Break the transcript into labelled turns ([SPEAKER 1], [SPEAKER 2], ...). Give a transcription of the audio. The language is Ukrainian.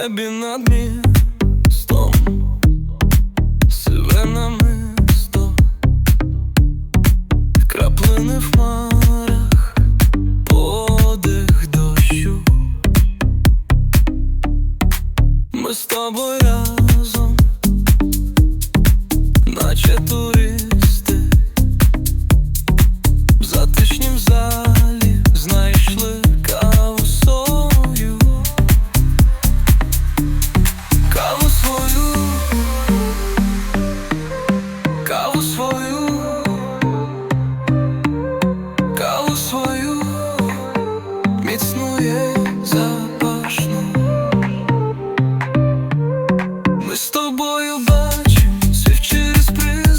[SPEAKER 1] небі над містом Сиве намисто Краплини в марах, подих дощу. Ми з тобою запашну Ми з тобою бачимо через прилад